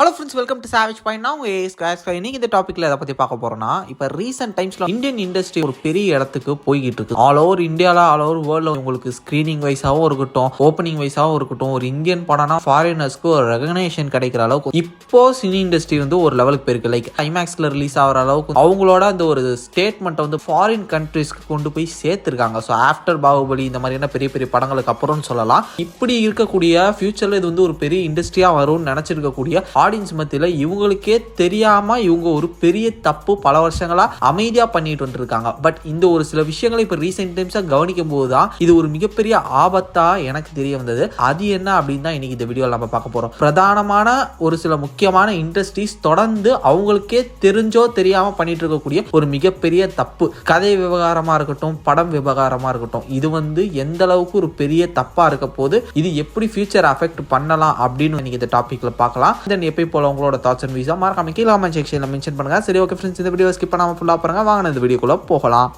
Hello friends welcome to Savage Point நான் உங்கள் ace இன்னைக்கு இந்த டாப்பிக்கில் எதை பற்றி பார்க்க போகிறோம்னா இப்போ ரீசெண்ட் டைம்ஸில் இந்தியன் இண்டஸ்ட்ரி ஒரு பெரிய இடத்துக்கு போய்கிட்டு இருக்கு. ஆல் ஓவர் இந்தியாவில் ஆல் ஓவர் வேர்ல்டில் உங்களுக்கு ஸ்க்ரீனிங் வைஸாகவும் இருக்கட்டும் ஓப்பனிங் வைஸாகவும் இருக்கட்டும் ஒரு இந்தியன் படம்னா ஃபாரினர்ஸ்க்கு ஒரு ரெகனேஷன் கிடைக்கிற அளவுக்கு இப்போ சினி இண்டஸ்ட்ரி வந்து ஒரு லெவலுக்கு போயிருக்கு. லைக் ஐமேக்ஸில் ரிலீஸ் ஆகிற அளவுக்கு அவங்களோட அந்த ஒரு ஸ்டேட்மெண்ட்டை வந்து ஃபாரின் கண்ட்ரீஸ்க்கு கொண்டு போய் சேர்த்துருக்காங்க. ஸோ ஆஃப்டர் பாகுபலி இந்த மாதிரியான பெரிய பெரிய படங்களுக்கு அப்புறம்னு சொல்லலாம். இப்படி இருக்கக்கூடிய ஃபியூச்சரில் இது வந்து ஒரு பெரிய இண்டஸ்ட்ரியாக வரும்னு நினச்சிருக்கக்கூடிய ஆடியன்ஸ் மத்தியில் இவங்களுக்கே தெரியாமல் இவங்க ஒரு பெரிய தப்பு பல வருஷங்களாக அமைதியாக பண்ணிட்டு வந்துருக்காங்க. பட் இந்த ஒரு சில விஷயங்களை இப்போ ரீசெண்ட் டைம்ஸாக கவனிக்கும் போது தான் இது ஒரு மிகப்பெரிய ஆபத்தாக எனக்கு தெரிய வந்தது. அது என்ன அப்படின்னு தான் இன்னைக்கு இந்த வீடியோவில் நம்ம பார்க்க போகிறோம் பிரதானமான ஒரு சில முக்கியமான இண்டஸ்ட்ரீஸ் தொடர்ந்து அவங்களுக்கே தெரிஞ்சோ தெரியாமல் பண்ணிட்டு இருக்கக்கூடிய ஒரு மிகப்பெரிய தப்பு. கதை விவகாரமாக இருக்கட்டும் படம் விவகாரமாக இருக்கட்டும் இது வந்து எந்த அளவுக்கு ஒரு பெரிய தப்பாக இருக்க போது இது எப்படி ஃபியூச்சர் அஃபெக்ட் பண்ணலாம் அப்படின்னு இன்னைக்கு இந்த டாப்பிக்கில் பார்க்கலாம். தென் எப்போ போல உங்களோட தாட்ஸ் அண்ட் வீசா மறக்காம கீழே கமெண்ட் செக்ஷனில் மென்ஷன் பண்ணுங்கள் சரி ஓகே ஃப்ரெண்ட்ஸ் இந்த வீடியோ ஸ்கிப் பண்ணாமல் ஃபுல்லாக பாருங்க. வாங்க இந்த வீடியோக்குள்ளே போகலாம்.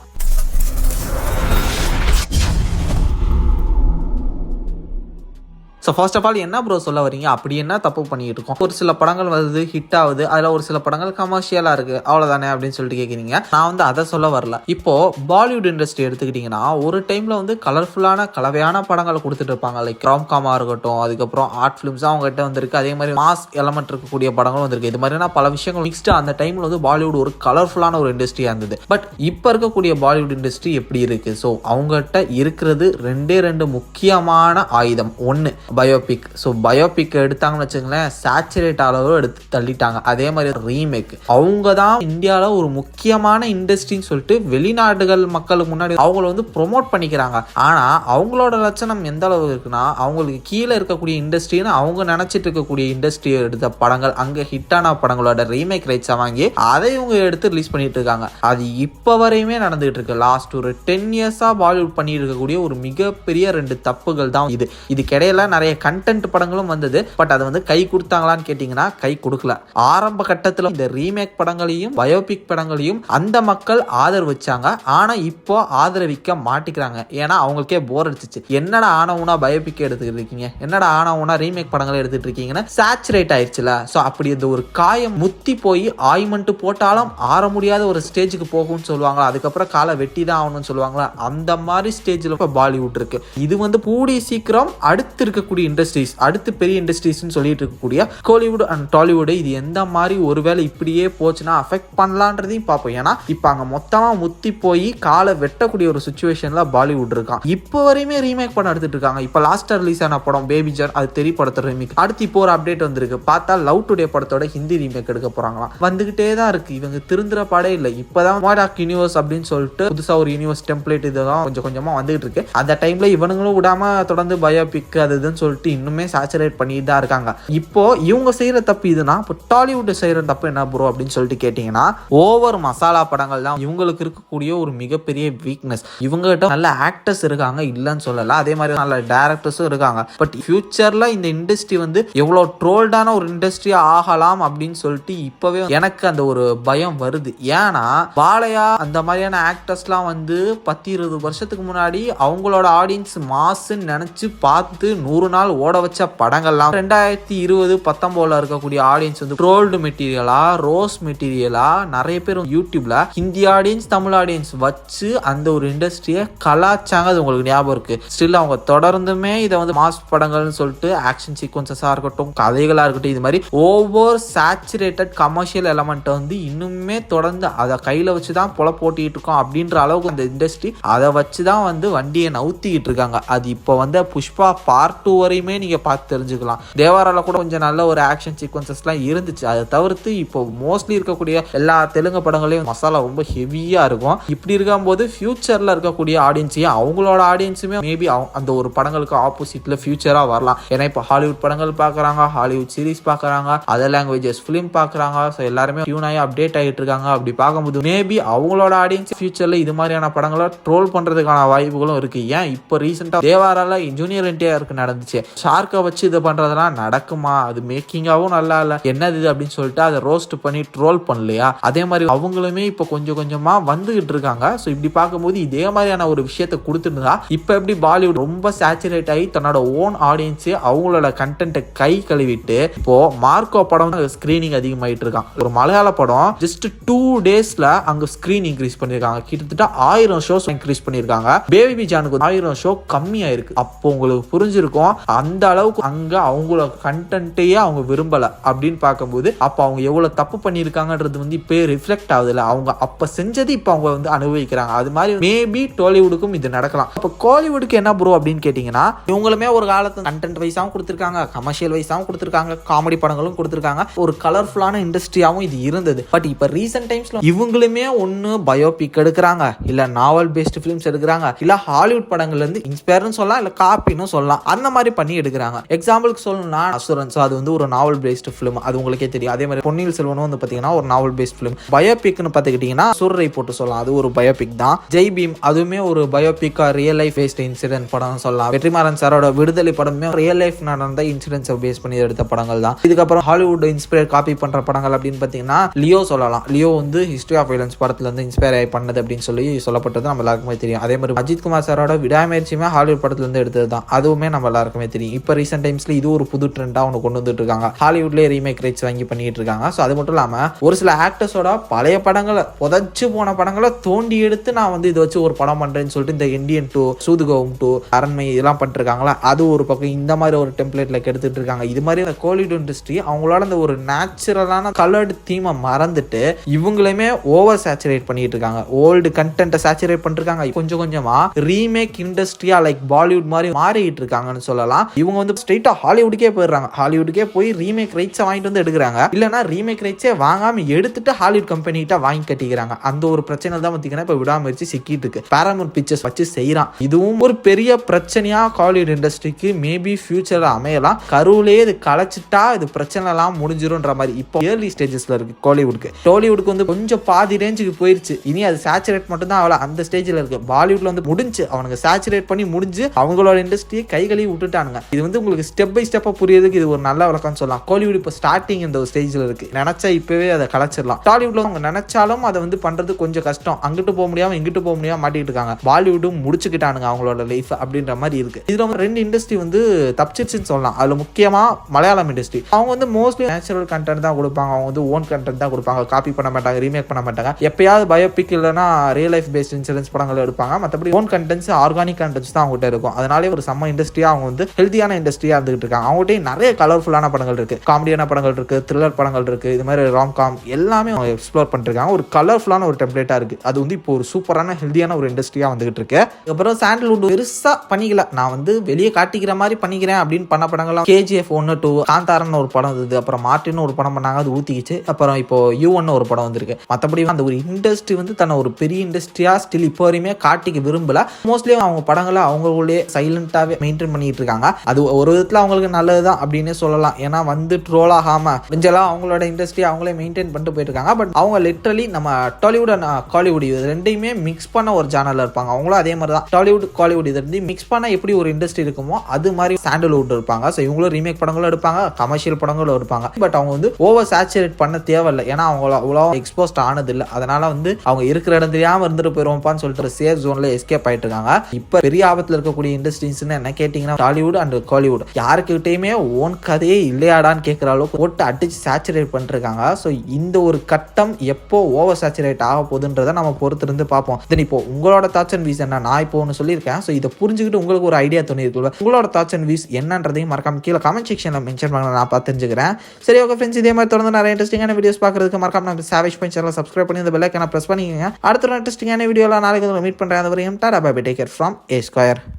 ஸோ ஃபர்ஸ்ட் ஆஃப் ஆல் என்ன ப்ரோ சொல்ல வரீங்க அப்படி என்ன தப்பு பண்ணிட்டு இருக்கோம் ஒரு சில படங்கள் வருது ஹிட் ஆகுது. அதில் ஒரு சில படங்கள் கமர்ஷியலாக இருக்குது அவ்வளோதானே அப்படின்னு சொல்லிட்டு கேட்குறீங்க நான் வந்து அதை சொல்ல வரல. இப்போ பாலிவுட் இண்டஸ்ட்ரி எடுத்துக்கிட்டிங்கன்னா ஒரு டைமில் வந்து கலர்ஃபுல்லான கலவையான படங்களை கொடுத்துட்டு இருப்பாங்க. லைக் ராம்காமாக இருக்கட்டும் அதுக்கப்புறம் ஆர்ட் ஃபிலிம்ஸாக அவங்ககிட்ட வந்திருக்கு. அதே மாதிரி மாஸ் எலமெண்ட் இருக்கக்கூடிய படங்களும் வந்திருக்கு. இது மாதிரினா பல விஷயங்கள் மிக்ஸ்டு அந்த டைமில் வந்து பாலிவுட் ஒரு கலர்ஃபுல்லான ஒரு இண்டஸ்ட்ரியாக இருந்தது. பட் இப்போ இருக்கக்கூடிய பாலிவுட் இண்டஸ்ட்ரி எப்படி இருக்குது ஸோ அவங்ககிட்ட இருக்கிறது ரெண்டே ரெண்டு முக்கியமான ஆயுதம். ஒன்று பயோபிக் ஸோ பயோபிக் எடுத்தாங்கன்னு வச்சுங்களேன் சேச்சுரேட் அளவு எடுத்து தள்ளிட்டாங்க. அதே மாதிரி ரீமேக் அவங்க தான் இந்தியாவில் ஒரு முக்கியமான இண்டஸ்ட்ரின்னு சொல்லிட்டு வெளிநாடுகள் மக்களுக்கு முன்னாடி அவங்கள வந்து ப்ரொமோட் பண்ணிக்கிறாங்க. ஆனால் அவங்களோட லட்சணம் எந்த அளவு இருக்குன்னா அவங்களுக்கு கீழே இருக்கக்கூடிய இண்டஸ்ட்ரின்னு அவங்க நினச்சிட்டு இருக்கக்கூடிய இண்டஸ்ட்ரி எடுத்த படங்கள் அங்கே ஹிட்டான படங்களோட ரீமேக் ரைட்ஸை வாங்கி அதை இவங்க எடுத்து ரிலீஸ் பண்ணிட்டு இருக்காங்க. அது இப்போ வரையுமே நடந்துகிட்டு இருக்கு. லாஸ்ட் ஒரு டென் இயர்ஸாக பாலிவுட் பண்ணிட்டு இருக்கக்கூடிய ஒரு மிகப்பெரிய ரெண்டு தப்புகள் தான் இது. இதுக்கிடையில நிறைய நிறைய கண்டென்ட் படங்களும் வந்தது. பட் அதை வந்து கை கொடுத்தாங்களான்னு கேட்டிங்கன்னா கை கொடுக்கல. ஆரம்ப கட்டத்தில் இந்த ரீமேக் படங்களையும் பயோபிக் படங்களையும் அந்த மக்கள் ஆதரவிச்சாங்க ஆனால் இப்போ ஆதரவிக்க மாட்டிக்கிறாங்க. ஏன்னா அவங்களுக்கே போர் அடிச்சிச்சு. என்னடா ஆனவுனா பயோபிக் எடுத்துக்கிட்டு இருக்கீங்க? என்னடா ஆனவுனா ரீமேக் படங்களை எடுத்துட்டு இருக்கீங்கன்னா சேச்சுரேட் ஆயிடுச்சுல ஸோ அப்படி இந்த ஒரு காயம் முத்தி போய் ஆயிமெண்ட் போட்டாலும் ஆற முடியாத ஒரு ஸ்டேஜுக்கு போகும்னு சொல்லுவாங்களா? அதுக்கப்புறம் காலை வெட்டி தான் ஆகணும்னு சொல்லுவாங்களா? அந்த மாதிரி ஸ்டேஜில் இப்போ பாலிவுட் இருக்கு. இது வந்து கூடிய சீக்கிரம் அடுத்து இருக்கக்கூடிய இண்டஸ்ட்ரீஸ் அடுத்து பெரிய இண்டஸ்ட்ரீஸ்னு சொல்லிட்டு இருக்கக்கூடிய கோலிவுட் அண்ட் டாலிவுட் இது எந்த மாதிரி ஒருவேளை இப்படியே போச்சுன்னா அஃபெக்ட் பண்ணலான்றதையும் பார்ப்போம். ஏன்னா இப்போ அங்கே மொத்தமாக முத்தி போய் காலை வெட்டக்கூடிய ஒரு சுச்சுவேஷனில் பாலிவுட் இருக்கான். இப்போ வரையுமே ரீமேக் படம் எடுத்துட்டு இருக்காங்க. இப்போ லாஸ்ட்டாக ரிலீஸ் ஆன படம் பேபி ஜான் அது தெரிய படத்தோட ரீமேக் அடுத்து இப்போ ஒரு அப்டேட் வந்திருக்கு. பார்த்தா லவ் டுடே படத்தோட ஹிந்தி ரீமேக் எடுக்க போகிறாங்களாம் வந்துகிட்டே தான் இருக்கு. இவங்க திருந்துற பாடே இல்லை. இப்போதான் மாடாக் யூனிவர்ஸ் அப்படின்னு சொல்லிட்டு புதுசாக ஒரு யூனிவர்ஸ் டெம்ப்ளேட் இதெல்லாம் கொஞ்சம் கொஞ்சமாக வந்துகிட்டு இருக்கு. அந்த டைமில் இவனுங்களும் விடாம தொடர்ந்து பயோபிக் அது இதுன்னு சொல்லிட்டு இன்னுமே சேச்சுரேட் பண்ணிட்டு தான் இருக்காங்க. இப்போ இவங்க செய்யற தப்பு இதுனா இப்போ டாலிவுட் செய்யற தப்பு என்ன ப்ரோ அப்படின்னு சொல்லிட்டு கேட்டிங்கன்னா ஓவர் மசாலா படங்கள் தான் இவங்களுக்கு இருக்கக்கூடிய ஒரு மிகப்பெரிய வீக்னஸ் இவங்ககிட்ட நல்ல ஆக்டர்ஸ் இருக்காங்க இல்லைன்னு சொல்லலாம் அதே மாதிரி நல்ல டேரக்டர்ஸும் இருக்காங்க. பட் ஃபியூச்சர்ல இந்த இண்டஸ்ட்ரி வந்து எவ்வளோ ட்ரோல்டான ஒரு இண்டஸ்ட்ரியா ஆகலாம் அப்படின்னு சொல்லிட்டு இப்போவே எனக்கு அந்த ஒரு பயம் வருது. ஏன்னா பாலையா அந்த மாதிரியான ஆக்டர்ஸ்லாம் வந்து பத்து இருபது வருஷத்துக்கு முன்னாடி அவங்களோட ஆடியன்ஸ் மாசுன்னு நினச்சி பார்த்து நூறு நாள் ஓட வச்ச படங்கள்லாம் ரெண்டாயிரத்தி இருபது பத்தொம்போதுல இருக்கக்கூடிய ஆடியன்ஸ் வந்து ட்ரோல்டு மெட்டீரியலா ரோஸ் மெட்டீரியலா நிறைய பேர் யூடியூப்ல ஹிந்தி ஆடியன்ஸ் தமிழ் ஆடியன்ஸ் வச்சு அந்த ஒரு இண்டஸ்ட்ரியை கலாச்சாங்க அது உங்களுக்கு ஞாபகம் இருக்கு. ஸ்டில் அவங்க தொடர்ந்துமே இதை வந்து மாஸ் படங்கள்னு சொல்லிட்டு ஆக்ஷன் சீக்வன்சஸாக இருக்கட்டும் கதைகளாக இருக்கட்டும் இது மாதிரி ஓவர் சேச்சுரேட்டட் கமர்ஷியல் எலமெண்ட்டை வந்து இன்னுமே தொடர்ந்து அதை கையில் வச்சு தான் புல போட்டிகிட்டு இருக்கோம் அப்படின்ற அளவுக்கு அந்த இண்டஸ்ட்ரி அதை வச்சு தான் வந்து வண்டியை நவுத்திக்கிட்டு இருக்காங்க. அது இப்போ வந்து புஷ்பா பார்ட் டூ வரையுமே நீங்கள் பார்த்து தெரிஞ்சுக்கலாம். தேவாரால கூட கொஞ்சம் நல்ல ஒரு ஆக்ஷன் சீக்வன்சஸ்லாம் இருந்துச்சு. அதை தவிர்த்து இப்போ மோஸ்ட்லி இருக்கக்கூடிய எல்லா தெலுங்கு படங்களையும் மசாலா ரொம்ப ஹெவியாக இருக்கும். இப்படி இருக்கும்போது ஃபியூச்சரில் இருக்கக்கூடிய ஆடியன்ஸையும் அவங்களோட ஆடியன்ஸுமே மேபி அந்த ஒரு படங்களுக்கு ஆப்போசிட்டில் ஃபியூச்சராக வரலாம். ஏன்னா இப்போ ஹாலிவுட் படங்கள் பார்க்குறாங்க ஹாலிவுட் சீரிஸ் பார்க்குறாங்க அதர் லாங்குவேஜஸ் ஃபிலிம் பார்க்குறாங்க ஸோ எல்லாருமே டியூன் ஆகி அப்டேட் ஆகிட்டு இருக்காங்க. அப்படி பார்க்கும்போது மேபி அவங்களோட ஆடியன்ஸ் ஃபியூச்சரில் இது மாதிரியான படங்களை ட்ரோல் பண்ணுறதுக்கான வாய்ப்புகளும் இருக்குது ஏன்? இப்போ ரீசெண்டாக தேவாரால ஜூனியர் என்டிஆருக்கு நடந்துச்சு. ஆயிடுச்சு ஷார்க்கை வச்சு இது பண்ணுறதெல்லாம் நடக்குமா? அது மேக்கிங்காகவும் நல்லா இல்லை என்னது இது அப்படின்னு சொல்லிட்டு அதை ரோஸ்ட் பண்ணி ட்ரோல் பண்ணலையா? அதே மாதிரி அவங்களுமே இப்போ கொஞ்சம் கொஞ்சமாக வந்துகிட்டு இருக்காங்க. ஸோ இப்படி பார்க்கும்போது இதே மாதிரியான ஒரு விஷயத்த கொடுத்துருந்தா இப்போ எப்படி பாலிவுட் ரொம்ப சேச்சுரேட் ஆகி தன்னோட ஓன் ஆடியன்ஸு அவங்களோட கண்டென்ட்டை கை கழுவிட்டு இப்போ மார்க்கோ படம் ஸ்க்ரீனிங் அதிகமாயிட்டு இருக்கான். ஒரு மலையாள படம் ஜஸ்ட் டூ டேஸ்ல அங்க ஸ்க்ரீன் இன்க்ரீஸ் பண்ணிருக்காங்க கிட்டத்தட்ட ஆயிரம் ஷோஸ் இன்க்ரீஸ் பண்ணிருக்காங்க பேபி ஜானுக்கு ஆயிரம் ஷோ கம்மியா இருக்கு அப்போ உங்களுக்கு புரிஞ்சிருக்கும் அந்த அளவுக்கு அங்க அவங்களோட கண்டென்ட்டையே அவங்க விரும்பல அப்படின்னு பார்க்கும்போது அப்போ அவங்க எவ்வளவு தப்பு பண்ணியிருக்காங்கன்றது வந்து இப்போ ரிஃப்ளெக்ட் ஆகுதுல்ல. அவங்க அப்ப செஞ்சது இப்போ அவங்க வந்து அனுபவிக்கிறாங்க. அது மாதிரி மேபி டாலிவுடுக்கும் இது நடக்கலாம். இப்போ கோலிவுடுக்கு என்ன ப்ரோ அப்படின்னு கேட்டிங்கன்னா இவங்களுமே ஒரு காலத்து கண்டென்ட் வைஸாகவும் கொடுத்துருக்காங்க கமர்ஷியல் வைஸாகவும் கொடுத்துருக்காங்க காமெடி படங்களும் கொடுத்துருக்காங்க. ஒரு கலர்ஃபுல்லான இண்டஸ்ட்ரியாகவும் இது இருந்தது. பட் இப்போ ரீசெண்ட் டைம்ஸ்ல இவங்களுமே ஒன்று பயோபிக் எடுக்கிறாங்க. இல்லை நாவல் பேஸ்ட் ஃபிலிம்ஸ் எடுக்கிறாங்க. இல்லை ஹாலிவுட் படங்கள்ல இருந்து இன்ஸ்பயர்னு சொல்லலாம் இல்லை காப்பின்னு சொல்லலாம். அந்த மாதிரி பண்ணி எடுக்கிறாங்க. எக்ஸாம்பிளுக்கு சொல்லணும்னா அசுரன்ஸ் அது வந்து ஒரு நாவல் பேஸ்ட் ஃபிலிம் அது உங்களுக்கே தெரியும். அதே மாதிரி பொன்னியில் செல்வனும் வந்து பார்த்தீங்கன்னா ஒரு நாவல் பேஸ்ட் ஃபிலிம் பயோபிக்னு பார்த்துக்கிட்டிங்கன்னா சூரரை போட்டு சொல்லலாம். அது ஒரு பயோபிக் தான். ஜெய் பீம் அதுவுமே ஒரு பயோபிக்கா ரியல் லைஃப் பேஸ்ட் இன்சிடென்ட் படம் சொல்லலாம். வெற்றிமாறன் சாரோட விடுதலை படமே ரியல் லைஃப் நடந்த இன்சிடென்ட்ஸை பேஸ் பண்ணி எடுத்த படங்கள் தான். இதுக்கப்புறம் ஹாலிவுட் இன்ஸ்பயர் காப்பி பண்ற படங்கள் அப்படின்னு பார்த்தீங்கன்னா லியோ சொல்லலாம். லியோ வந்து ஹிஸ்டரி ஆஃப் வைலன்ஸ் படத்துல இருந்து இன்ஸ்பயர் ஆகி பண்ணது அப்படின்னு சொல்லி சொல்லப்பட்டது நம்ம எல்லாருக்குமே தெரியும். அதே மாதிரி அஜித் குமார் சாரோட விடாமுயற்சியுமே ஹாலிவுட் படத்துல இருந்து எடுத்தது தான். அதுவுமே நம்ம எல்லாருக்கும் தெரியும். இப்போ ரீசெண்ட் டைம்ஸ்ல இது ஒரு புது ட்ரெண்டாக ஒன்று கொண்டு வந்துட்டு இருக்காங்க ஹாலிவுட்லேயே ரீமேக் ரைட்ஸ் வாங்கி பண்ணிட்டு இருக்காங்க ஸோ அது மட்டும் இல்லாமல் ஒரு சில ஆக்டர்ஸோட பழைய படங்களை புதைச்சு போன படங்களை தோண்டி எடுத்து நான் வந்து இதை வச்சு ஒரு படம் பண்றேன்னு சொல்லிட்டு இந்த இந்தியன் டூ சூதுகோவம் டூ அரண்மை இதெல்லாம் பண்ணிருக்காங்களா அது ஒரு பக்கம் இந்த மாதிரி ஒரு டெம்ப்ளேட்ல கெடுத்துட்டு இருக்காங்க இது மாதிரி இந்த கோலிவுட் இண்டஸ்ட்ரி அவங்களோட அந்த ஒரு நேச்சுரலான கலர்டு தீமை மறந்துட்டு இவங்களுமே ஓவர் சேச்சுரேட் பண்ணிட்டு இருக்காங்க ஓல்டு கண்டென்ட்டை சேச்சுரேட் பண்ணிருக்காங்க கொஞ்சம் கொஞ்சமா ரீமேக் இண்டஸ்ட்ரியா லைக் பாலிவுட் மாதிரி மாறிட்டு இருக்காங்கன்னு சொல்லலாம். இவங்க வந்து ஸ்ட்ரெயிட்டா ஹாலிவுட்டுக்கே போயிடுறாங்க. ஹாலிவுட்டுக்கே போய் ரீமேக் ரைட்ஸை வாங்கிட்டு வந்து எடுக்கிறாங்க. இல்லைனா ரீமேக் ரைட்ஸே வாங்காம எடுத்துட்டு ஹாலிவுட் கம்பெனிகிட்ட வாங்கி கட்டிக்கிறாங்க. அந்த ஒரு பிரச்சனை தான் பார்த்தீங்கன்னா இப்போ விடாமுயற்சி சிக்கிட்டு இருக்கு. பேராமூர் பிக்சர்ஸ் வச்சு செய்யறான். இதுவும் ஒரு பெரிய பிரச்சனையா ஹாலிவுட் இண்டஸ்ட்ரிக்கு மேபி ஃபியூச்சர்ல அமையலாம். கருவிலே இது களைச்சிட்டா இது பிரச்சனை எல்லாம் முடிஞ்சிரும்ன்ற மாதிரி இப்போ ஏர்லி ஸ்டேஜஸ்ல இருக்கு கோலிவுட்க்கு டோலிவுட்க்கு வந்து கொஞ்சம் பாதி ரேஞ்சுக்கு போயிருச்சு. இனி அது சேச்சுரேட் மட்டும் தான் அவ்வளோ அந்த ஸ்டேஜில் இருக்கு. பாலிவுட்ல வந்து முடிஞ்சு. அவனுங்க சேச்சுரேட் பண்ணி முடிஞ்சு அவங்களோட இண்டஸ்ட்ரியை கை கழுவி சொல்லிட்டானுங்க. இது வந்து உங்களுக்கு ஸ்டெப் பை ஸ்டெப்பாக புரியறதுக்கு இது ஒரு நல்ல விளக்கம் சொல்லலாம். கோலிவுட் இப்போ ஸ்டார்டிங் இந்த ஒரு ஸ்டேஜ்ல இருக்கு. நினைச்சா இப்பவே அதை கலைச்சிடலாம். டாலிவுட்ல அவங்க நினைச்சாலும் அதை வந்து பண்றது கொஞ்சம் கஷ்டம். அங்கிட்டு போக முடியாம இங்கிட்டு போக முடியாம மாட்டிட்டு இருக்காங்க. பாலிவுட்டும் முடிச்சுக்கிட்டானுங்க அவங்களோட லைஃப் அப்படின்ற மாதிரி இருக்கு. இதுல வந்து ரெண்டு இண்டஸ்ட்ரி வந்து தப்பிச்சிருச்சுன்னு சொல்லலாம். அதுல முக்கியமா மலையாளம் இண்டஸ்ட்ரி அவங்க வந்து மோஸ்ட்லி நேச்சுரல் கண்டென்ட் தான் கொடுப்பாங்க. அவங்க வந்து ஓன் கண்டென்ட் தான் கொடுப்பாங்க. காப்பி பண்ண மாட்டாங்க ரீமேக் பண்ண மாட்டாங்க. எப்பயாவது பயோபிக் இல்லைன்னா ரியல் லைஃப் பேஸ்ட் இன்சூரன்ஸ் படங்கள் எடுப்பாங்க. மற்றபடி ஓன் கண்டென்ட்ஸ் ஆர்கானிக் கண்டென்ட்ஸ் தான் அவங்ககிட்ட இருக்கும். அதனாலே ஒரு செம்ம இண்டஸ்ட்ரியா அவங்க வந்து ஹெல்த்தியான இண்டஸ்ட்ரியாக இருந்துகிட்டு இருக்காங்க அவங்ககிட்ட நிறைய கலர்ஃபுல்லான படங்கள் இருக்குது காமெடியான படங்கள் இருக்குது த்ரில்லர் படங்கள் இருக்குது இது மாதிரி ராம் காம் எல்லாமே அவங்க எக்ஸ்ப்ளோர் பண்ணிருக்காங்க. ஒரு கலர்ஃபுல்லான ஒரு டெம்ப்ளேட்டாக இருக்குது அது வந்து இப்போ ஒரு சூப்பரான ஹெல்த்தியான ஒரு இண்டஸ்ட்ரியாக வந்துகிட்டு இருக்கு. அப்புறம் சாண்டல்வுட் பெருசாக பண்ணிக்கல. நான் வந்து வெளியே காட்டிக்கிற மாதிரி பண்ணிக்கிறேன் அப்படின்னு பண்ண படங்கள்லாம் கேஜிஎஃப் ஒன்று டூ காந்தாரன் ஒரு படம் இருந்தது அப்புறம் மார்டின்னு ஒரு படம் பண்ணாங்க. அது ஊற்றிக்கிச்சு அப்புறம் இப்போ யூ ஒன்னு ஒரு படம் வந்திருக்கு. மற்றபடி அந்த ஒரு இண்டஸ்ட்ரி வந்து தன்னை ஒரு பெரிய இண்டஸ்ட்ரியாக ஸ்டில் இப்போ வரையுமே காட்டிக்க விரும்பல. மோஸ்ட்லி அவங்க படங்களை அவங்களுடைய சைலண்ட்டாகவே மெயின்டைன் பண்ணிட்டு இருக்காங்க. அது ஒரு விதத்தில் அவங்களுக்கு நல்லதுதான் அப்படின்னு சொல்லலாம். ஏன்னா வந்து ட்ரோல் ஆகாம கொஞ்சம் அவங்களோட இண்டஸ்ட்ரி அவங்களே மெயின்டைன் பண்ணிட்டு போயிட்டு இருக்காங்க பட் அவங்க லிட்ரலி நம்ம டாலிவுட் அண்ட் காலிவுட் இது ரெண்டையுமே மிக்ஸ் பண்ண ஒரு சேனல்ல இருப்பாங்க. அவங்களும் அதே மாதிரி தான் டாலிவுட் காலிவுட் இது ரெண்டையும் மிக்ஸ் பண்ண எப்படி ஒரு இண்டஸ்ட்ரி இருக்குமோ அது மாதிரி சாண்டல்வுட் இருப்பாங்க. ஸோ இவங்களும் ரீமேக் படங்களும் எடுப்பாங்க. கமர்ஷியல் படங்களும் எடுப்பாங்க. பட் அவங்க வந்து ஓவர் சேச்சுரேட் பண்ண தேவையில்லை. ஏன்னா அவங்க அவ்வளோ எக்ஸ்போஸ்ட் ஆனது இல்லை அதனால வந்து அவங்க இருக்கிற இடம் இருந்துட்டு போயிருவோம்ப்பான்னு சொல்லிட்டு சேஃப் ஜோன்ல எஸ்கேப் ஆயிட்டு இருக்காங்க இப்போ பெரிய ஆபத்தில் இருக்கக்கூடிய இண்டஸ்ட்ரீஸ்னு என்ன கேட்டிங்கன்னா டாலிவுட் அண்ட் காலிவுட் யாருக்கிட்டையுமே ஓன் கதையே இல்லையாடான்னு கேட்குற அளவுக்கு போட்டு அடிச்சு சேச்சுரேட் பண்ணிருக்காங்க. ஸோ இந்த ஒரு கட்டம் எப்போ ஓவர் சேச்சுரேட் ஆக போகுதுன்றதை நம்ம பொறுத்திருந்து பார்ப்போம். தென் இப்போ உங்களோட தாட்ஸ் அண்ட் வீஸ் என்ன? நான் இப்போ ஒன்று சொல்லியிருக்கேன். ஸோ இதை புரிஞ்சுக்கிட்டு உங்களுக்கு ஒரு ஐடியா தோணி இருக்குல்ல உங்களோட தாட்ஸ் அண்ட் வீஸ் என்னன்றதையும் மறக்காம கீழே கமெண்ட் செக்ஷனில் மென்ஷன் பண்ண நான் பார்த்து தெரிஞ்சுக்கிறேன். சரி ஓகே ஃப்ரெண்ட்ஸ் இதே மாதிரி தொடர்ந்து நிறைய இன்ட்ரெஸ்டிங்கான வீடியோஸ் பார்க்குறதுக்கு மறக்காம நம்ம சேவேஜ் பண்ணி சேனல் சப்ஸ்கிரைப் பண்ணி இந்த பெல்லைக்கான ப்ரெஸ் பண்ணிக்கோங்க. அடுத்த இன்ட்ரெஸ்டிங்கான வீடியோவில் நாளைக்கு மீட் பண்ணுறேன் அது வரையும் tata bye take care from A square